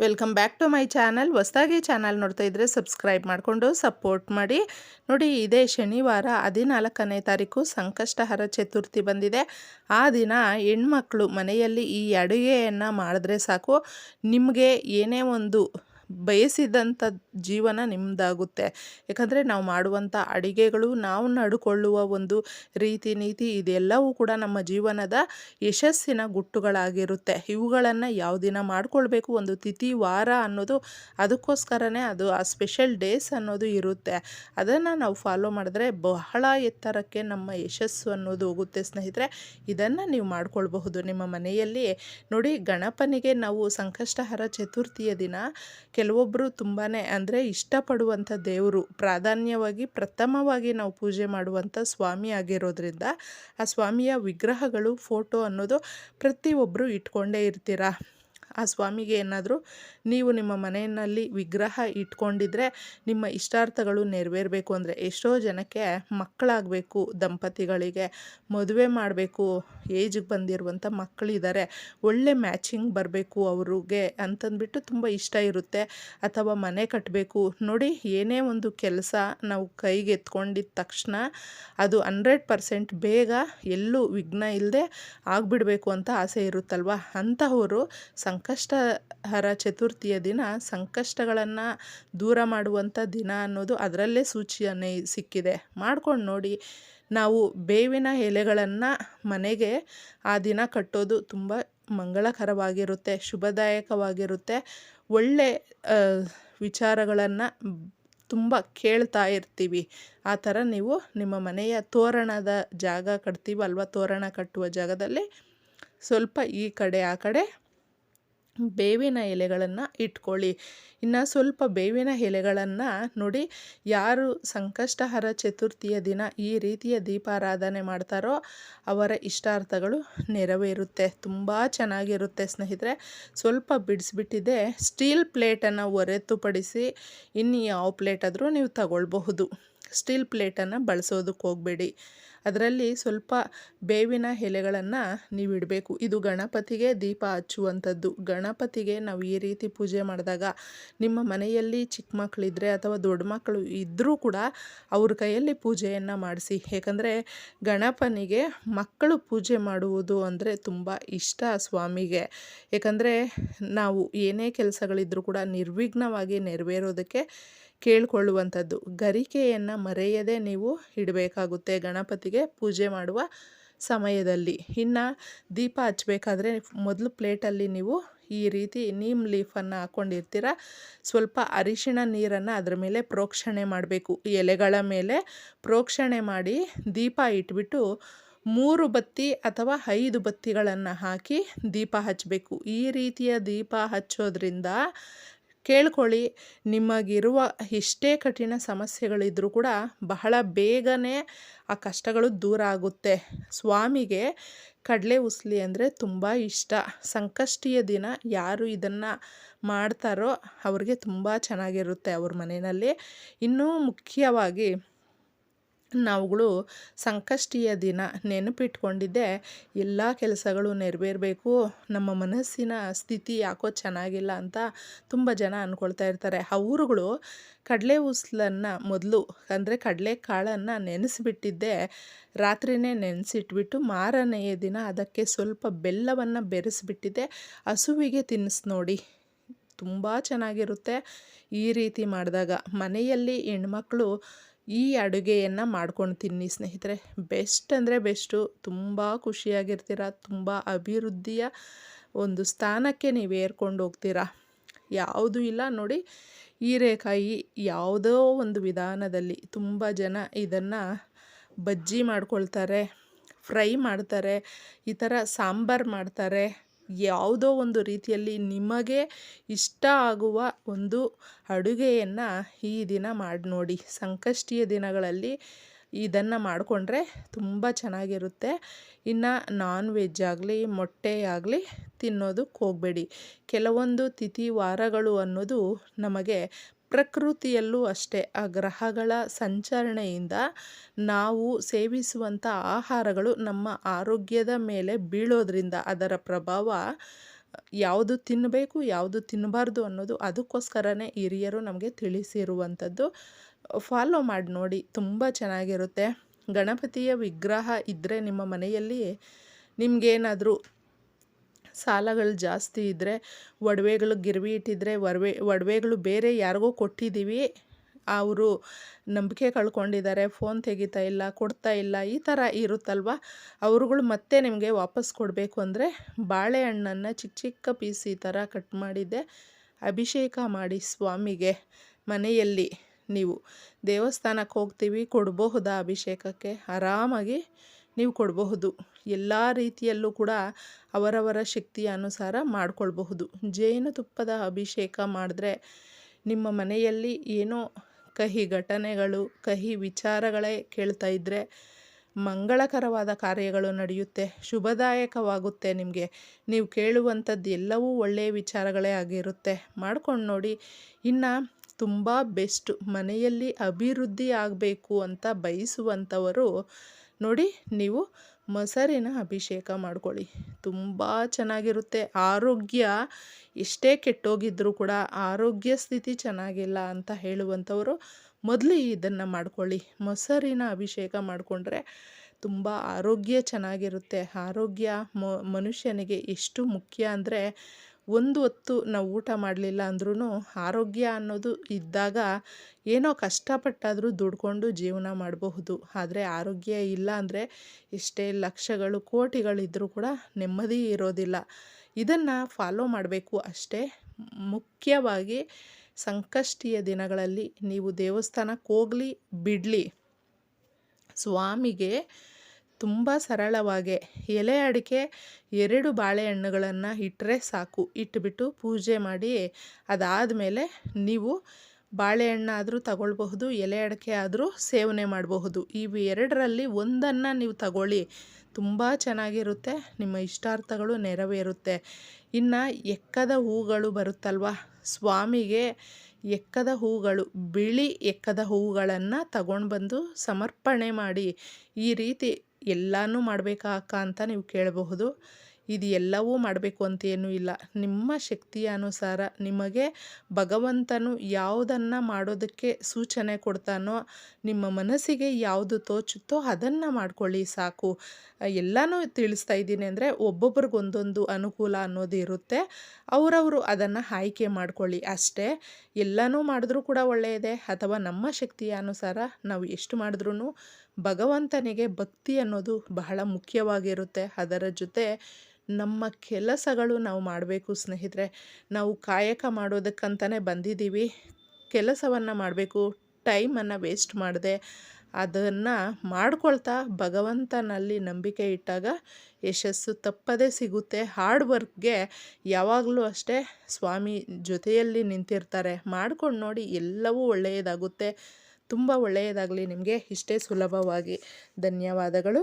Welcome back to my channel. ಹೊಸದಾಗಿ channel ನೋಡ್ತಾ ಇದ್ದರೆ ಸಬ್ಸ್ಕ್ರೈಬ್ ಮಾಡಿಕೊಂಡು ಸಪೋರ್ಟ್ ಮಾಡಿ. ನೋಡಿ, ಇದೇ ಶನಿವಾರ ಹದಿನಾಲ್ಕನೇ ತಾರೀಕು ಸಂಕಷ್ಟಹರ ಚತುರ್ಥಿ ಬಂದಿದೆ. ಆ ದಿನ ಹೆಣ್ಮಕ್ಳು ಮನೆಯಲ್ಲಿ ಈ ಅಡುಗೆಯನ್ನು ಮಾಡಿದ್ರೆ ಸಾಕು. ನಿಮಗೆ ಏನೇ ಒಂದು ಬಯಸಿದಂಥ ಜೀವನ ನಿಮ್ಮದಾಗುತ್ತೆ ಯಾಕಂದರೆ ನಾವು ಮಾಡುವಂಥ ಅಡಿಗೆಗಳು, ನಾವು ನಡ್ಕೊಳ್ಳುವ ಒಂದು ರೀತಿ, ನೀತಿ ಇದೆಲ್ಲವೂ ಕೂಡ ನಮ್ಮ ಜೀವನದ ಯಶಸ್ಸಿನ ಗುಟ್ಟುಗಳಾಗಿರುತ್ತೆ. ಇವುಗಳನ್ನು ಯಾವ ದಿನ ಮಾಡಿಕೊಳ್ಬೇಕು ಒಂದು ತಿಥಿ, ವಾರ ಅನ್ನೋದು ಅದಕ್ಕೋಸ್ಕರನೇ ಅದು ಆ ಸ್ಪೆಷಲ್ ಡೇಸ್ ಅನ್ನೋದು ಇರುತ್ತೆ. ಅದನ್ನು ನಾವು ಫಾಲೋ ಮಾಡಿದ್ರೆ ಬಹಳ ಎತ್ತರಕ್ಕೆ ನಮ್ಮ ಯಶಸ್ಸು ಅನ್ನೋದು ಹೋಗುತ್ತೆ. ಸ್ನೇಹಿತರೆ, ಇದನ್ನು ನೀವು ಮಾಡ್ಕೊಳ್ಬಹುದು. ನಿಮ್ಮ ಮನೆಯಲ್ಲಿ ನೋಡಿ, ಗಣಪನಿಗೆ ನಾವು ಸಂಕಷ್ಟಹರ ಚತುರ್ಥಿಯ ದಿನ ಕೆಲವೊಬ್ಬರು ತುಂಬಾ ಅಂದರೆ ಇಷ್ಟಪಡುವಂಥ ದೇವರು. ಪ್ರಾಧಾನ್ಯವಾಗಿ ಪ್ರಥಮವಾಗಿ ನಾವು ಪೂಜೆ ಮಾಡುವಂಥ ಸ್ವಾಮಿ ಆಗಿರೋದ್ರಿಂದ ಆ ಸ್ವಾಮಿಯ ವಿಗ್ರಹಗಳು, ಫೋಟೋ ಅನ್ನೋದು ಪ್ರತಿಯೊಬ್ಬರು ಇಟ್ಕೊಂಡೇ ಇರ್ತೀರ? ಆ ಸ್ವಾಮಿಗೆ ಏನಾದರೂ ನೀವು ನಿಮ್ಮ ಮನೆಯಲ್ಲಿ ವಿಗ್ರಹ ಇಟ್ಕೊಂಡಿದ್ರೆ ನಿಮ್ಮ ಇಷ್ಟಾರ್ಥಗಳು ನೆರವೇರಬೇಕು ಅಂದರೆ ಎಷ್ಟೋ ಜನಕ್ಕೆ ಮಕ್ಕಳಾಗಬೇಕು, ದಂಪತಿಗಳಿಗೆ ಮದುವೆ ಮಾಡಬೇಕು ಏಜಿಗೆ ಬಂದಿರುವಂಥ ಮಕ್ಕಳಿದ್ದಾರೆ, ಒಳ್ಳೆ ಮ್ಯಾಚಿಂಗ್ ಬರಬೇಕು ಅವ್ರಿಗೆ ಅಂತಂದ್ಬಿಟ್ಟು ತುಂಬ ಇಷ್ಟ ಇರುತ್ತೆ. ಅಥವಾ ಮನೆ ಕಟ್ಟಬೇಕು ನೋಡಿ ಏನೇ ಒಂದು ಕೆಲಸ ನಾವು ಕೈಗೆ ಎತ್ಕೊಂಡಿದ್ದ ತಕ್ಷಣ ಅದು ಹಂಡ್ರೆಡ್ ಪರ್ಸೆಂಟ್ ಬೇಗ ಎಲ್ಲೂ ವಿಘ್ನ ಇಲ್ಲದೆ ಆಗಿಬಿಡಬೇಕು ಅಂತ ಆಸೆ ಇರುತ್ತಲ್ವ? ಅಂತಹವರು ಸಂಕಷ್ಟಹರ ಚತುರ್ಥಿಯ ದಿನ ಸಂಕಷ್ಟಗಳನ್ನು ದೂರ ಮಾಡುವಂಥ ದಿನ ಅನ್ನೋದು ಅದರಲ್ಲೇ ಸೂಚಿಯನ್ನೇ ಸಿಕ್ಕಿದೆ. ಮಾಡ್ಕೊಂಡು ನೋಡಿ, ನಾವು ಬೇವಿನ ಎಲೆಗಳನ್ನು ಮನೆಗೆ ಆ ದಿನ ಕಟ್ಟೋದು ತುಂಬ ಮಂಗಳಕರವಾಗಿರುತ್ತೆ, ಶುಭದಾಯಕವಾಗಿರುತ್ತೆ. ಒಳ್ಳೆ ವಿಚಾರಗಳನ್ನು ತುಂಬ ಕೇಳ್ತಾ ಇರ್ತೀವಿ. ಆ ಥರ ನೀವು ನಿಮ್ಮ ಮನೆಯ ತೋರಣದ ಜಾಗ ಕಟ್ತೀವಲ್ವ? ತೋರಣ ಕಟ್ಟುವ ಜಾಗದಲ್ಲಿ ಸ್ವಲ್ಪ ಈ ಕಡೆ, ಆ ಕಡೆ ಬೇವಿನ ಎಲೆಗಳನ್ನು ಇಟ್ಕೊಳ್ಳಿ. ಇನ್ನು ಸ್ವಲ್ಪ ಬೇವಿನ ಎಲೆಗಳನ್ನು ನೋಡಿ, ಯಾರು ಸಂಕಷ್ಟಹರ ಚತುರ್ಥಿಯ ದಿನ ಈ ರೀತಿಯ ದೀಪಾರಾಧನೆ ಮಾಡ್ತಾರೋ ಅವರ ಇಷ್ಟಾರ್ಥಗಳು ನೆರವೇರುತ್ತೆ. ತುಂಬ ಚೆನ್ನಾಗಿರುತ್ತೆ ಸ್ನೇಹಿತರೆ. ಸ್ವಲ್ಪ ಬಿಡಿಸ್ಬಿಟ್ಟಿದೆ, ಸ್ಟೀಲ್ ಪ್ಲೇಟನ್ನು ಹೊರತುಪಡಿಸಿ ಇನ್ನು ಯಾವ ಪ್ಲೇಟಾದರೂ ನೀವು ತಗೊಳ್ಬಹುದು. ಸ್ಟೀಲ್ ಪ್ಲೇಟನ್ನು ಬಳಸೋದಕ್ಕೆ ಹೋಗಬೇಡಿ. ಅದರಲ್ಲಿ ಸ್ವಲ್ಪ ಬೇವಿನ ಎಲೆಗಳನ್ನು ನೀವು ಇಡಬೇಕು. ಇದು ಗಣಪತಿಗೆ ದೀಪ ಹಚ್ಚುವಂಥದ್ದು. ಗಣಪತಿಗೆ ನಾವು ಈ ರೀತಿ ಪೂಜೆ ಮಾಡಿದಾಗ ನಿಮ್ಮ ಮನೆಯಲ್ಲಿ ಚಿಕ್ಕ ಮಕ್ಕಳಿದ್ರೆ ಅಥವಾ ದೊಡ್ಡ ಮಕ್ಕಳು ಇದ್ದರೂ ಕೂಡ ಅವ್ರ ಕೈಯಲ್ಲಿ ಪೂಜೆಯನ್ನು ಮಾಡಿಸಿ. ಏಕೆಂದರೆ ಗಣಪನಿಗೆ ಮಕ್ಕಳು ಪೂಜೆ ಮಾಡುವುದು ಅಂದರೆ ತುಂಬ ಇಷ್ಟ ಸ್ವಾಮಿಗೆ. ಏಕೆಂದರೆ ನಾವು ಏನೇ ಕೆಲಸಗಳಿದ್ರೂ ಕೂಡ ನಿರ್ವಿಘ್ನವಾಗಿ ನೆರವೇರೋದಕ್ಕೆ ಕೇಳಿಕೊಳ್ಳುವಂಥದ್ದು. ಗರಿಕೆಯನ್ನು ಮರೆಯದೆ ನೀವು ಇಡಬೇಕಾಗುತ್ತೆ ಗಣಪತಿಗೆ ಪೂಜೆ ಮಾಡುವ ಸಮಯದಲ್ಲಿ. ಇನ್ನು ದೀಪ ಹಚ್ಚಬೇಕಾದ್ರೆ ಮೊದಲು ಪ್ಲೇಟಲ್ಲಿ ನೀವು ಈ ರೀತಿ ನೀಮ್ ಲೀಫನ್ನು ಹಾಕ್ಕೊಂಡಿರ್ತೀರ ಸ್ವಲ್ಪ ಅರಿಶಿಣ ನೀರನ್ನು ಅದರ ಮೇಲೆ ಪ್ರೋಕ್ಷಣೆ ಮಾಡಬೇಕು. ಎಲೆಗಳ ಮೇಲೆ ಪ್ರೋಕ್ಷಣೆ ಮಾಡಿ ದೀಪ ಇಟ್ಬಿಟ್ಟು ಮೂರು ಬತ್ತಿ ಅಥವಾ ಐದು ಬತ್ತಿಗಳನ್ನು ಹಾಕಿ ದೀಪ ಹಚ್ಚಬೇಕು ಈ ರೀತಿಯ ದೀಪ ಹಚ್ಚೋದ್ರಿಂದ ಕೇಳ್ಕೊಳ್ಳಿ, ನಿಮಗಿರುವ ಎಷ್ಟೇ ಕಠಿಣ ಸಮಸ್ಯೆಗಳಿದ್ದರೂ ಕೂಡ ಬಹಳ ಬೇಗನೆ ಆ ಕಷ್ಟಗಳು ದೂರ ಆಗುತ್ತೆ. ಸ್ವಾಮಿಗೆ ಕಡಲೆ ಉಸ್ಲಿ ಅಂದರೆ ತುಂಬ ಇಷ್ಟ. ಸಂಕಷ್ಟಿಯ ದಿನ ಯಾರು ಇದನ್ನು ಮಾಡ್ತಾರೋ ಅವ್ರಿಗೆ ತುಂಬ ಚೆನ್ನಾಗಿರುತ್ತೆ ಅವ್ರ ಮನೆಯಲ್ಲಿ. ಇನ್ನೂ ಮುಖ್ಯವಾಗಿ ನಾವುಗಳು ಸಂಕಷ್ಟಿಯ ದಿನ ನೆನಪಿಟ್ಕೊಂಡಿದ್ದೆ. ಎಲ್ಲ ಕೆಲಸಗಳು ನೆರವೇರಬೇಕು. ನಮ್ಮ ಮನಸ್ಸಿನ ಸ್ಥಿತಿ ಯಾಕೋ ಚೆನ್ನಾಗಿಲ್ಲ ಅಂತ ತುಂಬ ಜನ ಅಂದ್ಕೊಳ್ತಾ ಇರ್ತಾರೆ. ಅವರುಗಳು ಕಡಲೆ ಉಸ್ಲನ್ನು ಮೊದಲು, ಅಂದರೆ ಕಡಲೆ ಕಾಳನ್ನು ನೆನೆಸಿಬಿಟ್ಟಿದ್ದೆ. ರಾತ್ರಿನೇ ನೆನೆಸಿಟ್ಬಿಟ್ಟು ಮಾರನೆಯ ದಿನ ಅದಕ್ಕೆ ಸ್ವಲ್ಪ ಬೆಲ್ಲವನ್ನು ಬೆರೆಸಿಬಿಟ್ಟಿದ್ದೆ. ಹಸುವಿಗೆ ತಿನ್ನಿಸಿ ನೋಡಿ. ತುಂಬ ಚೆನ್ನಾಗಿರುತ್ತೆ ಈ ರೀತಿ ಮಾಡಿದಾಗ. ಮನೆಯಲ್ಲಿ ಹೆಣ್ಮಕ್ಳು ಈ ಅಡುಗೆಯನ್ನು ಮಾಡ್ಕೊಂಡು ತಿನ್ನಿ ಸ್ನೇಹಿತರೆ. ಬೆಸ್ಟ್ ಅಂದರೆ ಬೆಸ್ಟು. ತುಂಬ ಖುಷಿಯಾಗಿರ್ತೀರ? ತುಂಬ ಅಭಿವೃದ್ಧಿಯ ಒಂದು ಸ್ಥಾನಕ್ಕೆ ನೀವು ಏರ್ಕೊಂಡು ಹೋಗ್ತೀರಾ? ಯಾವುದೂ ಇಲ್ಲ ನೋಡಿ. ಹೀರೆಕಾಯಿ ಯಾವುದೋ ಒಂದು ವಿಧಾನದಲ್ಲಿ ತುಂಬ ಜನ ಇದನ್ನು ಬಜ್ಜಿ ಮಾಡ್ಕೊಳ್ತಾರೆ, ಫ್ರೈ ಮಾಡ್ತಾರೆ, ಈ ಥರ ಸಾಂಬಾರು ಮಾಡ್ತಾರೆ. ಯಾವುದೋ ಒಂದು ರೀತಿಯಲ್ಲಿ ನಿಮಗೆ ಇಷ್ಟ ಆಗುವ ಒಂದು ಅಡುಗೆಯನ್ನು ಈ ದಿನ ಮಾಡಿ ನೋಡಿ. ಸಂಕಷ್ಟಿಯ ದಿನಗಳಲ್ಲಿ ಇದನ್ನು ಮಾಡಿಕೊಂಡ್ರೆ ತುಂಬ ಚೆನ್ನಾಗಿರುತ್ತೆ. ಇನ್ನು ನಾನ್ ವೆಜ್ ಆಗಲಿ, ಮೊಟ್ಟೆ ಆಗಲಿ ತಿನ್ನೋದಕ್ಕೆ ಹೋಗಬೇಡಿ. ಕೆಲವೊಂದು ತಿಥಿ ವಾರಗಳು ಅನ್ನೋದು ನಮಗೆ ಪ್ರಕೃತಿಯಲ್ಲೂ ಅಷ್ಟೇ, ಆ ಗ್ರಹಗಳ ಸಂಚರಣೆಯಿಂದ ನಾವು ಸೇವಿಸುವಂಥ ಆಹಾರಗಳು ನಮ್ಮ ಆರೋಗ್ಯದ ಮೇಲೆ ಬೀಳೋದ್ರಿಂದ ಅದರ ಪ್ರಭಾವ, ಯಾವುದು ತಿನ್ನಬೇಕು, ಯಾವುದು ತಿನ್ನಬಾರ್ದು ಅನ್ನೋದು ಅದಕ್ಕೋಸ್ಕರನೇ ಹಿರಿಯರು ನಮಗೆ ತಿಳಿಸಿರುವಂಥದ್ದು. ಫಾಲೋ ಮಾಡಿ ನೋಡಿ, ತುಂಬ ಚೆನ್ನಾಗಿರುತ್ತೆ. ಗಣಪತಿಯ ವಿಗ್ರಹ ಇದ್ದರೆ ನಿಮ್ಮ ಮನೆಯಲ್ಲಿ ನಿಮಗೇನಾದರೂ ಸಾಲಗಳು ಜಾಸ್ತಿ ಇದ್ದರೆ ಒಡವೆಗಳು ಗಿರ್ವಿ ಇಟ್ಟಿದ್ರೆ ಒಡವೆ, ಒಡವೆಗಳು ಬೇರೆ ಯಾರಿಗೋ ಕೊಟ್ಟಿದ್ದೀವಿ. ಅವರು ನಂಬಿಕೆ ಕಳ್ಕೊಂಡಿದ್ದಾರೆ, ಫೋನ್ ತೆಗಿತಾ ಇಲ್ಲ, ಕೊಡ್ತಾ ಇಲ್ಲ, ಈ ಥರ ಇರುತ್ತಲ್ವ? ಅವರುಗಳು ಮತ್ತೆ ನಿಮಗೆ ವಾಪಸ್ ಕೊಡಬೇಕು ಅಂದರೆ ಬಾಳೆಹಣ್ಣನ್ನು ಚಿಕ್ಕ ಚಿಕ್ಕ ಪೀಸ್ ಈ ಥರ ಕಟ್ ಮಾಡಿದ್ದೆ, ಅಭಿಷೇಕ ಮಾಡಿ ಸ್ವಾಮಿಗೆ ಮನೆಯಲ್ಲಿ. ನೀವು ದೇವಸ್ಥಾನಕ್ಕೆ ಹೋಗ್ತೀವಿ ಕೊಡಬಹುದಾ ಅಭಿಷೇಕಕ್ಕೆ? ಆರಾಮಾಗಿ ನೀವು ಕೊಡಬಹುದು. ಎಲ್ಲ ರೀತಿಯಲ್ಲೂ ಕೂಡ ಅವರವರ ಶಕ್ತಿಯ ಅನುಸಾರ ಮಾಡಿಕೊಳ್ಬಹುದು. ಜೇನುತುಪ್ಪದ ಅಭಿಷೇಕ ಮಾಡಿದ್ರೆ ನಿಮ್ಮ ಮನೆಯಲ್ಲಿ ಏನೋ ಕಹಿ ಘಟನೆಗಳು, ಕಹಿ ವಿಚಾರಗಳೇ ಕೇಳ್ತಾ ಇದ್ದರೆ ಮಂಗಳಕರವಾದ ಕಾರ್ಯಗಳು ನಡೆಯುತ್ತೆ, ಶುಭದಾಯಕವಾಗುತ್ತೆ ನಿಮಗೆ. ನೀವು ಕೇಳುವಂಥದ್ದು ಎಲ್ಲವೂ ಒಳ್ಳೆಯ ವಿಚಾರಗಳೇ ಆಗಿರುತ್ತೆ. ಮಾಡ್ಕೊಂಡು ನೋಡಿ, ಇನ್ನು ತುಂಬ ಬೆಸ್ಟು ಮನೆಯಲ್ಲಿ ಅಭಿವೃದ್ಧಿ ಆಗಬೇಕು ಅಂತ ಬಯಸುವಂಥವರು ನೋಡಿ, ನೀವು ಮೊಸರಿನ ಅಭಿಷೇಕ ಮಾಡ್ಕೊಳ್ಳಿ. ತುಂಬ ಚೆನ್ನಾಗಿರುತ್ತೆ. ಆರೋಗ್ಯ ಎಷ್ಟೇ ಕೆಟ್ಟೋಗಿದ್ದರೂ ಕೂಡ ಆರೋಗ್ಯ ಸ್ಥಿತಿ ಚೆನ್ನಾಗಿಲ್ಲ ಅಂತ ಹೇಳುವಂಥವರು ಮೊದಲು ಇದನ್ನು ಮಾಡ್ಕೊಳ್ಳಿ. ಮೊಸರಿನ ಅಭಿಷೇಕ ಮಾಡಿಕೊಂಡ್ರೆ ತುಂಬ ಆರೋಗ್ಯ ಚೆನ್ನಾಗಿರುತ್ತೆ. ಆರೋಗ್ಯ ಮನುಷ್ಯನಿಗೆ ಎಷ್ಟು ಮುಖ್ಯ ಅಂದರೆ ಒಂದು ಹೊತ್ತು ನಾವು ಊಟ ಮಾಡಲಿಲ್ಲ ಅಂದ್ರೂ ಆರೋಗ್ಯ ಅನ್ನೋದು ಇದ್ದಾಗ ಏನೋ ಕಷ್ಟಪಟ್ಟಾದರೂ ದುಡ್ಕೊಂಡು ಜೀವನ ಮಾಡಬಹುದು. ಆದರೆ ಆರೋಗ್ಯ ಇಲ್ಲ ಅಂದರೆ ಎಷ್ಟೇ ಲಕ್ಷಗಳು ಕೋಟಿಗಳಿದ್ದರೂ ಕೂಡ ನೆಮ್ಮದಿ ಇರೋದಿಲ್ಲ. ಇದನ್ನು ಫಾಲೋ ಮಾಡಬೇಕು ಅಷ್ಟೇ. ಮುಖ್ಯವಾಗಿ ಸಂಕಷ್ಟಿಯ ದಿನಗಳಲ್ಲಿ ನೀವು ದೇವಸ್ಥಾನಕ್ಕೆ ಹೋಗಲಿ, ಬಿಡಲಿ. ಸ್ವಾಮಿಗೆ ತುಂಬ ಸರಳವಾಗಿ ಎಲೆ ಅಡಿಕೆ ಎರಡು ಬಾಳೆಹಣ್ಣುಗಳನ್ನು ಇಟ್ಟರೆ ಸಾಕು. ಇಟ್ಟುಬಿಟ್ಟು ಪೂಜೆ ಮಾಡಿ ಅದಾದಮೇಲೆ ನೀವು ಬಾಳೆಹಣ್ಣಾದರೂ ತಗೊಳ್ಬಹುದು, ಎಲೆ ಅಡಿಕೆ ಆದರೂ ಸೇವನೆ ಮಾಡಬಹುದು. ಇವು ಎರಡರಲ್ಲಿ ಒಂದನ್ನು ನೀವು ತಗೊಳ್ಳಿ. ತುಂಬ ಚೆನ್ನಾಗಿರುತ್ತೆ, ನಿಮ್ಮ ಇಷ್ಟಾರ್ಥಗಳು ನೆರವೇರುತ್ತೆ. ಇನ್ನು ಎಕ್ಕದ ಹೂಗಳು ಬರುತ್ತಲ್ವ? ಸ್ವಾಮಿಗೆ ಎಕ್ಕದ ಹೂಗಳು, ಬಿಳಿ ಎಕ್ಕದ ಹೂಗಳನ್ನು ತಗೊಂಡು ಬಂದು ಸಮರ್ಪಣೆ ಮಾಡಿ ಈ ರೀತಿ ಎಲ್ಲನೂ ಮಾಡಬೇಕಾ ಅಕ್ಕ ಅಂತ ನೀವು ಕೇಳಬಹುದು. ಇದು ಎಲ್ಲವೂ ಮಾಡಬೇಕು ಅಂತೇನೂ ಇಲ್ಲ. ನಿಮ್ಮ ಶಕ್ತಿಯ ಅನುಸಾರ ನಿಮಗೆ ಭಗವಂತನು ಯಾವುದನ್ನು ಮಾಡೋದಕ್ಕೆ ಸೂಚನೆ ಕೊಡ್ತಾನೋ, ನಿಮ್ಮ ಮನಸ್ಸಿಗೆ ಯಾವುದು ತೋಚುತ್ತೋ ಅದನ್ನು ಮಾಡ್ಕೊಳ್ಳಿ ಸಾಕು. ಎಲ್ಲನೂ ತಿಳಿಸ್ತಾ ಇದ್ದೀನಿ ಅಂದರೆ ಒಬ್ಬೊಬ್ರಿಗೊಂದೊಂದು ಅನುಕೂಲ ಅನ್ನೋದು ಇರುತ್ತೆ. ಅವರವರು ಅದನ್ನು ಆಯ್ಕೆ ಮಾಡ್ಕೊಳ್ಳಿ ಅಷ್ಟೇ. ಎಲ್ಲನೂ ಮಾಡಿದ್ರೂ ಕೂಡ ಒಳ್ಳೆಯದೇ. ಅಥವಾ ನಮ್ಮ ಶಕ್ತಿಯ ಅನುಸಾರ ನಾವು ಎಷ್ಟು ಮಾಡಿದ್ರೂ ಭಗವಂತನಿಗೆ ಭಕ್ತಿ ಅನ್ನೋದು ಬಹಳ ಮುಖ್ಯವಾಗಿರುತ್ತೆ. ಅದರ ಜೊತೆ ನಮ್ಮ ಕೆಲಸಗಳು ನಾವು ಮಾಡಬೇಕು ಸ್ನೇಹಿತರೆ. ನಾವು ಕಾಯಕ ಮಾಡೋದಕ್ಕಂತಲೇ ಬಂದಿದ್ದೀವಿ. ಕೆಲಸವನ್ನು ಮಾಡಬೇಕು, ಟೈಮನ್ನು ವೇಸ್ಟ್ ಮಾಡದೆ ಅದನ್ನು ಮಾಡ್ಕೊಳ್ತಾ ಭಗವಂತನಲ್ಲಿ ನಂಬಿಕೆ ಇಟ್ಟಾಗ ಯಶಸ್ಸು ತಪ್ಪದೇ ಸಿಗುತ್ತೆ. ಹಾರ್ಡ್ ವರ್ಕ್ಗೆ ಯಾವಾಗಲೂ ಅಷ್ಟೇ ಸ್ವಾಮಿ ಜೊತೆಯಲ್ಲಿ ನಿಂತಿರ್ತಾರೆ. ಮಾಡ್ಕೊಂಡು ನೋಡಿ ಎಲ್ಲವೂ ಒಳ್ಳೆಯದಾಗುತ್ತೆ. ತುಂಬ ಒಳ್ಳೆಯದಾಗಲಿ. ನಿಮಗೆ ಇಷ್ಟೇ ಸುಲಭವಾಗಿ. ಧನ್ಯವಾದಗಳು.